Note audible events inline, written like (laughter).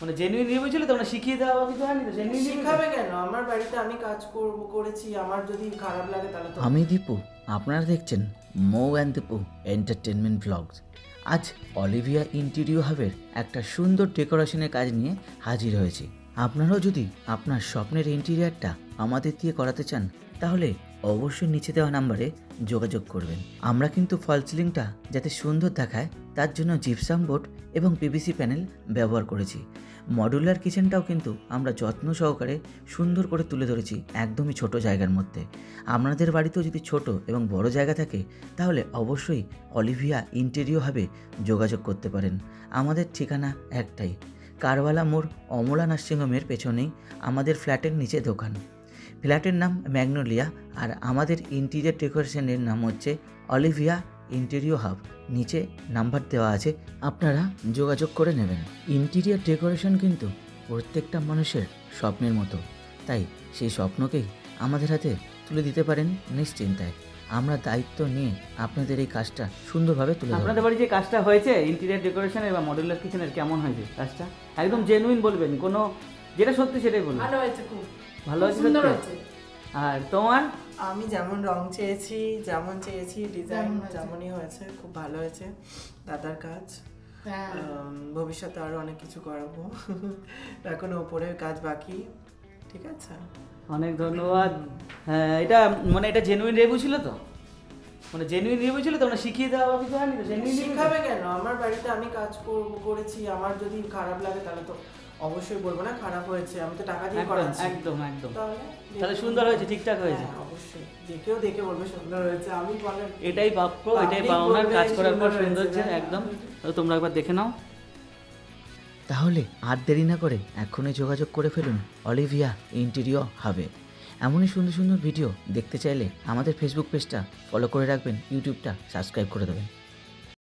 মানে genuine review ছিল তো মানে শিখিয়ে দাও বা কিছু হয়নি তো জেনুইন শিখাবে কেন? আমার বাড়িতে আমি কাজ করব করেছি আমার যদি খারাপ লাগে তাহলে তো আমি দীপু আপনারা দেখছেন Mou and Dipu entertainment vlogs আজ অলিভিয়া ইন্টেরিও হাবের একটা সুন্দর ডেকোরেশনের কাজ নিয়ে হাজির হয়েছি। আপনারাও যদি আপনার স্বপ্নের ইন্টেরিয়ারটা আমাদের দিয়ে করাতে চান, তাহলে অবশ্যই নিচে দেওয়া নাম্বারে যোগাযোগ করবেন। আমরা কিন্তু ফল সিলিংটা যাতে সুন্দর দেখায়, তার জন্য জিপসাম বোর্ড এবং পিভিসি প্যানেল ব্যবহার করেছি। মডুলার কিচেনটাও কিন্তু আমরা যত্ন সহকারে সুন্দর করে তুলে ধরেছি একদমই ছোট জায়গার মধ্যে। আপনাদের বাড়িতেও যদি ছোট এবং বড় জায়গা থাকে, তাহলে অবশ্যই অলিভিয়া ইন্টেরিয়র হবে যোগাযোগ করতে পারেন। আমাদের ঠিকানা একটাই কারওয়ালা মোড় অমলা নার্সিংহোমের পেছনেই আমাদের ফ্ল্যাটের নিচে দোকান। ফ্ল্যাটের নাম ম্যাগনোলিয়া আর আমাদের ইন্টেরিয়র ডেকোরেশনের নাম হচ্ছে অলিভিয়া ইন্টেরিয়র হাব। নিচে নাম্বার দেওয়া আছে, আপনারা যোগাযোগ করে নেবেন। ইন্টেরিয়র ডেকোরেশন কিন্তু প্রত্যেকটা মানুষের স্বপ্নের মতো। তাই সেই স্বপ্নকেই আমাদের হাতে তুলে দিতে পারেন নিশ্চিন্তায়। আমরা দায়িত্ব নিয়ে আপনাদের এই কাজটা সুন্দরভাবে তুলে আপনাদের বাড়ি যে কাজটা হয়েছে ইন্টেরিয়ার ডেকোরেশনের বা মডুলার কিচেনের কেমন হয়েছে কাজটা? একদম জেনুইন বলবেন কোনো যেটা সত্যি সেটাই বলবেন ভালো হয়েছে খুব। ভালো হয়েছে সুন্দর হয়েছে। আর তোমার? আমি যেমন রং চেয়েছি যেমন চেয়েছি ডিজাইন যেমনই হয়েছে খুব ভালো হয়েছে দাদার কাজ। হ্যাঁ। ভবিষ্যতে আরও অনেক কিছু করাবো। (laughs) এখন ওপরের কাজ বাকি ঠিক আছে? অনেক ধন্যবাদ। এটা মানে এটা জেনুইন রিভিউ ছিল তো? মানে জেনুইন রিভিউ ছিল তো মানে শিখিয়ে দেওয়া বা কিছু হয়নি তো জেনুইন শিখাবে কেন? আমার বাড়িতে আমি কাজ করব করেছি আমার যদি খারাপ লাগে তাহলে তো অবশ্যই বলব না খারাপ হয়েছে আমি তো টাকা দিয়ে করাচ্ছি। একদম একদম। তাহলে সুন্দর হয়েছে ঠিকঠাক হয়েছে। হ্যাঁ, অবশ্যই। যে কেউ দেখে বলবে সুন্দর হয়েছে আমি বলে এটাই প্রাপ্য এটাই পাওনার কাজ করার পর সুন্দর হচ্ছে হ্যাঁ। একদম। তো তোমরা একবার দেখে নাও। তাহলে আর দেরি না করে এখনই যোগাযোগ করে ফেলুন অলিভিয়া ইন্টেরিয়র হাবে। এমনই সুন্দর সুন্দর ভিডিও দেখতে চাইলে আমাদের ফেসবুক পেজটা ফলো করে রাখবেন ইউটিউবটা সাবস্ক্রাইব করে দেবেন।